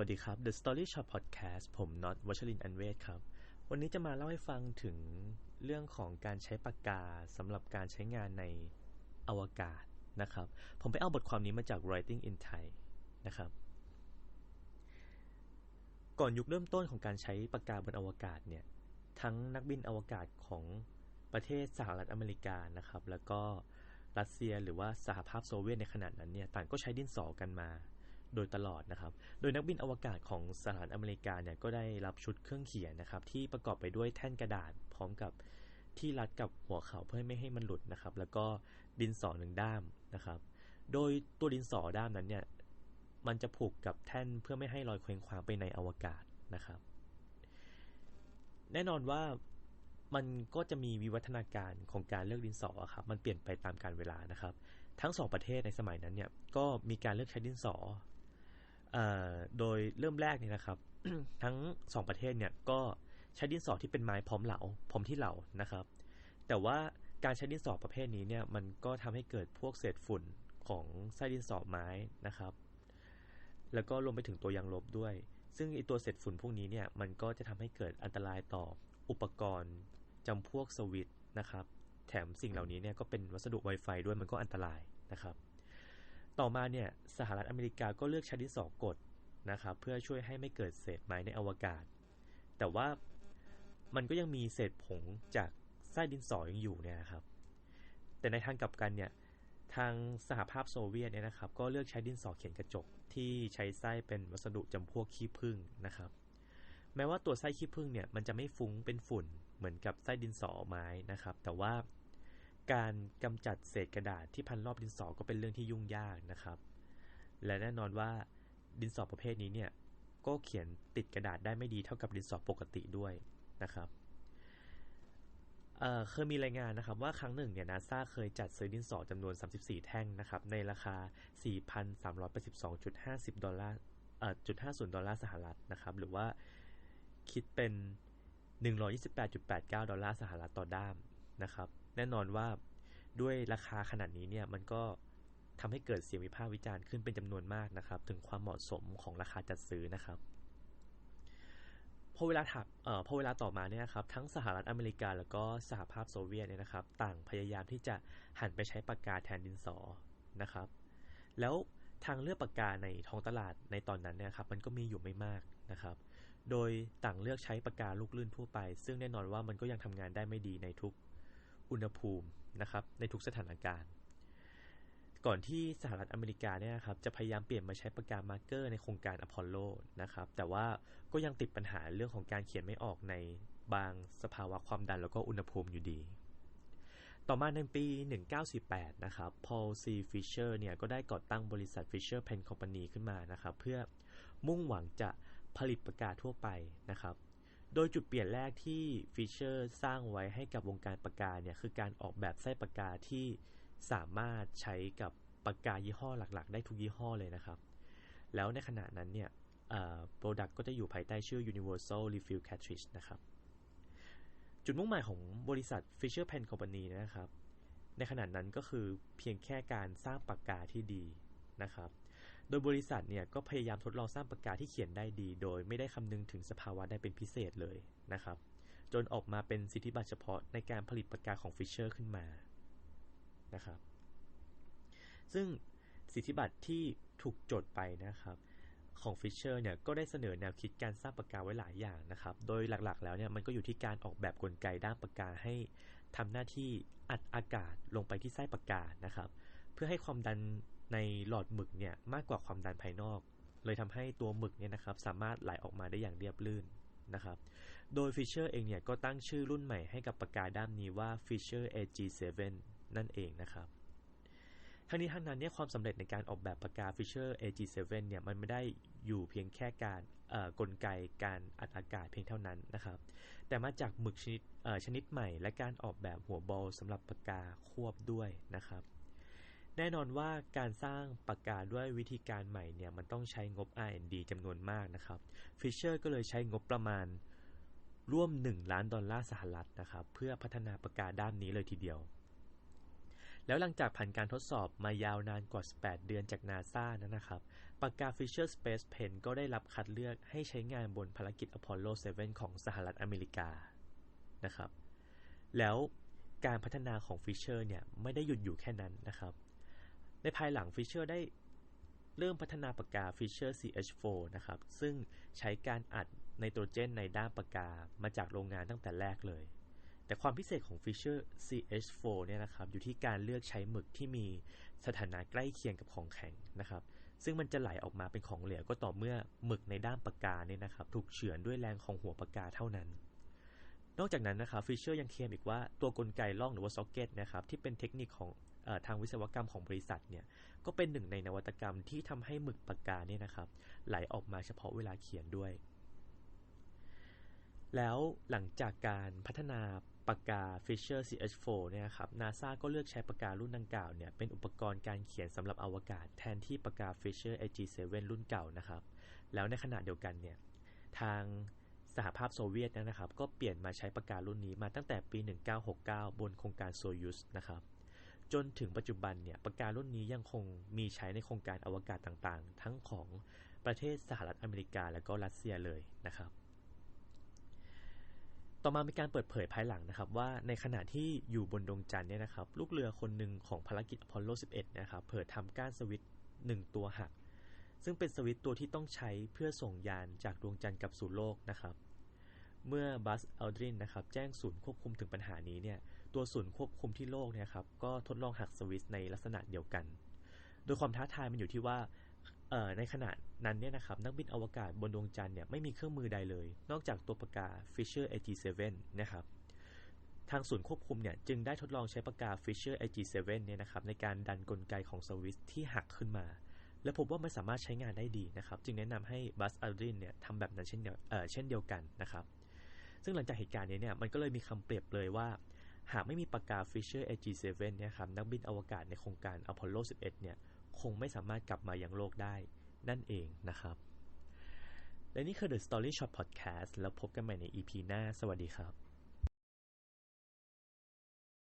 วัสดีครับ The Story Shop Podcast ผมน็อตวัชรินอันเวศครับ วันนี้จะมาเล่าให้ฟังถึงเรื่องของการใช้ปากกาสำหรับการใช้งานในอวกาศนะครับ ผมไปเอาบทความนี้มาจาก Writing in Thai นะครับ ก่อนยุคเริ่มต้นของการใช้ปากกาบนอวกาศเนี่ย ทั้งนักบินอวกาศของประเทศสหรัฐอเมริกานะครับ แล้วก็รัสเซียหรือว่าสหภาพโซเวียตในขณะนั้นเนี่ย ต่างก็ใช้ดินสอกันมา โดยตลอดนะครับ โดยนักบินอวกาศของสหรัฐอเมริกาเนี่ยก็ได้รับชุดเครื่องเขียนนะครับ ที่ประกอบไปด้วยแท่นกระดาษพร้อมกับที่รัดกับหัวเข่าเพื่อไม่ให้มันหลุดนะครับ แล้วก็ดินสอหนึ่งด้ามนะครับ โดยตัวดินสอด้ามนั้นเนี่ยมันจะผูกกับแท่นเพื่อไม่ให้ลอยเคว้งคว้างไปในอวกาศนะครับ แน่นอนว่ามันก็จะมีวิวัฒนาการของการเลือกดินสอครับมันเปลี่ยนไปตามการเวลานะครับ ทั้งสองประเทศในสมัยนั้นเนี่ยก็มีการเลือกใช้ดินสอ โดยเริ่มแรกเนี่ยนะครับ ทั้งสองประเทศเนี่ยก็ใช้ดินสอที่เป็นไม้พร้อมเหลาพร้อมที่เหลานะครับ แต่ว่าการใช้ดินสอประเภทนี้เนี่ยมันก็ทำให้เกิดพวกเศษฝุ่นของไส้ดินสอไม้นะครับ แล้วก็รวมไปถึงตัวยางลบด้วย ซึ่งไอตัวเศษฝุ่นพวกนี้เนี่ยมันก็จะทำให้เกิดอันตรายต่ออุปกรณ์จำพวกสวิตนะครับ แถมสิ่งเหล่านี้เนี่ยก็เป็นวัสดุ Wi-Fi ด้วยมันก็อันตรายนะครับ ต่อมาเนี่ยสหรัฐอเมริกาก็เลือกใช้ดินสอกดนะครับเพื่อช่วยให้ไม่เกิดเศษไม้ในอวกาศ แต่ว่ามันก็ยังมีเศษผงจากไส้ดินสอยังอยู่เนี่ยครับ แต่ในทางกลับกันเนี่ยทางสหภาพโซเวียตเนี่ยนะครับ ก็เลือกใช้ดินสอเขียนกระจกที่ใช้ไส้เป็นวัสดุจำพวกขี้ผึ้งนะครับ แม้ว่าตัวไส้ขี้ผึ้งเนี่ยมันจะไม่ฟุ้งเป็นฝุ่นเหมือนกับไส้ดินสอไม้นะครับ แต่ว่า การกำจัดเศษกระดาษที่พันรอบดินสอก็เป็นเรื่องที่ยุ่งยากนะครับ และแน่นอนว่าดินสอประเภทนี้เนี่ยก็เขียนติดกระดาษได้ไม่ดีเท่ากับดินสอปกติด้วยนะครับเเคยมีรายงานนะครับว่าครั้งหนึ่งเนี่ยนาซาเคยจัดซื้อดินสอจำนวน 34 แท่งนะครับในราคา 4,382.50 ดอลลาร์เอ่อจุด50ดอลลาร์สหรัฐนะครับ หรือว่าคิดเป็น 128.89 ดอลลาร์สหรัฐต่อด้ามนะครับ แน่นอนว่าด้วยราคาขนาดนี้เนี่ยมันก็ทำให้เกิดเสียงวิพากษ์วิจารณ์ขึ้นเป็นจำนวนมากนะครับ ถึงความเหมาะสมของราคาจัดซื้อนะครับพอเวลาถัดเอ่อพอเวลาต่อมาเนี่ยครับทั้งสหรัฐอเมริกาแล้วก็สหภาพโซเวียตเนี่ยนะครับ ต่างพยายามที่จะหันไปใช้ปากกาแทนดินสอนะครับ แล้วทางเลือกปากกาในท้องตลาดในตอนนั้นเนี่ยครับมันก็มีอยู่ไม่มากนะครับ โดยต่างเลือกใช้ปากกาลูกลื่นทั่วไป ซึ่งแน่นอนว่ามันก็ยังทำงานได้ไม่ดีในทุก อุณหภูมินะครับในทุกสถานการณ์ ก่อนที่สหรัฐอเมริกาเนี่ยครับจะพยายามเปลี่ยนมาใช้ปากกามาร์กเกอร์ในโครงการอพอลโลนะครับแต่ว่าก็ยังติดปัญหาเรื่องของการเขียนไม่ออกในบางสภาวะความดันแล้วก็อุณหภูมิอยู่ดี ต่อมาในปี 1948 นะครับ Paul C. Fisher เนี่ยก็ได้ก่อตั้งบริษัท Fisher Pen Company ขึ้นมานะครับเพื่อมุ่งหวังจะผลิตปากกาทั่วไปนะครับ โดยจุดเปลี่ยนแรกที่ฟิชเชอร์สร้างไว้ให้กับวงการปากกาเนี่ยคือการออกแบบไส้ปากกาที่สามารถใช้กับปากกายี่ห้อหลัก ๆ ได้ทุกยี่ห้อเลยนะครับ แล้วในขณะนั้นเนี่ยโปรดักต์ก็จะอยู่ภายใต้ชื่อ Universal Refill Cartridge นะครับ จุดมุ่งหมายของบริษัท Fisher Pen Company นะครับ ในขณะนั้นก็คือเพียงแค่การสร้างปากกาที่ดีนะครับ โดยบริษัทเนี่ยก็พยายามทดลองสร้างปากกาที่เขียนได้ดี โดยไม่ได้คำนึงถึงสภาวะได้เป็นพิเศษเลยนะครับ จนออกมาเป็นสิทธิบัตรเฉพาะในการผลิตปากกาของฟิชเชอร์ขึ้นมานะครับ ซึ่งสิทธิบัตรที่ถูกจดไปนะครับของฟิชเชอร์เนี่ยก็ได้เสนอแนวคิดการสร้างปากกาไว้หลายอย่างนะครับ โดยหลักๆ แล้วเนี่ยมันก็อยู่ที่การออกแบบกลไกด้านปากกาให้ทำหน้าที่อัดอากาศลงไปที่ไส้ปากกานะครับ เพื่อให้ความดัน ในหลอดหมึกเนี่ยมากกว่าความดันภายนอก เลยทำให้ตัวหมึกเนี่ยนะครับสามารถไหลออกมาได้อย่างเรียบลื่นนะครับโดยฟิชเชอร์เองเนี่ยก็ตั้งชื่อรุ่นใหม่ให้กับปากกาด้ามนี้ว่า Fisher AG7 นั่นเองนะครับทั้งนี้ทั้งนั้นเนี่ยความสำเร็จในการออกแบบปากกา Fisher AG7 เนี่ยมันไม่ได้อยู่เพียงแค่การกลไกการอัดอากาศเพียงเท่านั้นนะครับ แต่มาจากหมึกชนิดชนิดใหม่ และการออกแบบหัวบอลสำหรับปากกาควบด้วยนะครับ แน่นอนว่าการสร้างปากกาด้วยวิธีการใหม่เนี่ย มันต้องใช้งบ R&D จำนวนมากนะครับฟิชเชอร์ก็เลยใช้งบประมาณร่วม 1 ล้านดอลลาร์สหรัฐนะครับ เพื่อพัฒนาปากกาด้านนี้เลยทีเดียว แล้วหลังจากผ่านการทดสอบมายาวนานกว่า 18 เดือนจากนาซานั้นนะครับ ปากกา Fisher Space Pen ก็ได้รับคัดเลือกให้ใช้งานบนภารกิจอพอลโล 7 ของสหรัฐอเมริกานะครับ แล้วการพัฒนาของ Fisher เนี่ยไม่ได้หยุดอยู่แค่นั้นนะครับ ในภายหลัง Fisher ได้เริ่มพัฒนาปากกา Fisher CH4 นะครับ ซึ่งใช้การอัดไนโตรเจนในด้ามปากกามาจากโรงงานตั้งแต่แรกเลย แต่ความพิเศษของ Fisher CH4 เนี่ยนะครับอยู่ที่การเลือกใช้หมึกที่มีสถานะใกล้เคียงกับของแข็งนะครับ ซึ่งมันจะไหลออกมาเป็นของเหลวก็ต่อเมื่อหมึกในด้ามปากกาเนี่ยนะครับ ถูกเฉือนด้วยแรงของหัวปากกาเท่านั้น นอกจากนั้นนะครับ Fisher ยังเคลมอีกว่าตัวกลไกล่องหรือว่าซ็อกเก็ตนะครับที่เป็นเทคนิคของ ทางวิศวกรรมของบริษัทเนี่ยก็เป็นหนึ่งในนวัตกรรมที่ทำให้หมึกปากกาเนี่ยนะครับ ไหลออกมาเฉพาะเวลาเขียนด้วย แล้วหลังจากการพัฒนาปากกา Fisher CH4 เนี่ยครับ NASA ก็เลือกใช้ปากการุ่นดังกล่าวเนี่ยเป็นอุปกรณ์การเขียนสำหรับอวกาศแทนที่ปากกา Fisher AG7 รุ่นเก่านะครับ แล้วในขณะเดียวกันเนี่ยทางสหภาพโซเวียตนะครับ ก็เปลี่ยนมาใช้ปากการุ่นนี้มาตั้งแต่ปี 1969 บนโครงการโซยุสนะครับ จนถึงปัจจุบันเนี่ยปากการุ่นนี้ยังคงมีใช้ในโครงการอวกาศต่างๆ ทั้งของประเทศสหรัฐอเมริกาและก็รัสเซียเลยนะครับ ต่อมามีการเปิดเผยภายหลังนะครับว่าในขณะที่อยู่บนดวงจันทร์เนี่ยนะครับลูกเรือคนหนึ่งของภารกิจอพอลโล 11 นะครับเผยทำก้านสวิตช์หนึ่งตัวหัก ซึ่งเป็นสวิตช์ตัวที่ต้องใช้เพื่อส่งยานจากดวงจันทร์กลับสู่โลกนะครับ เมื่อบัสเอลดรินนะครับแจ้งศูนย์ควบคุมถึงปัญหานี้เนี่ย ตัวศูนย์ควบคุมที่โลกเนี่ยครับก็ทดลองหักสวิตช์ในลักษณะเดียวกัน โดยความท้าทายมันอยู่ที่ว่าในขณะนั้นเนี่ยนะครับนักบินอวกาศบนดวงจันทร์เนี่ยไม่มีเครื่องมือใดเลย นอกจากตัวปากกา Fisher AG7 นะครับทางศูนย์ควบคุมเนี่ยจึงได้ทดลองใช้ปากกา Fisher AG7 เนี่ยนะครับในการดันกลไกของสวิตช์ที่หักขึ้นมา และพบว่ามันสามารถใช้งานได้ดีนะครับจึงแนะนำให้บัสอัลดรินเนี่ยทำแบบนั้นเช่นเดียวเช่นเดียวกันนะครับซึ่งหลังจากเหตุการณ์นี้เนี่ยมันก็เลยมีคำเปรียบเลยว่า หากไม่มีปากกา Fisher AG7 เนี่ยครับนักบินอวกาศในโครงการอพอลโล 11 เนี่ย คงไม่สามารถกลับมายังโลกได้นั่นเองนะครับ และนี่คือ The Story Shop Podcast แล้วพบกันใหม่ใน EP หน้า สวัสดีครับ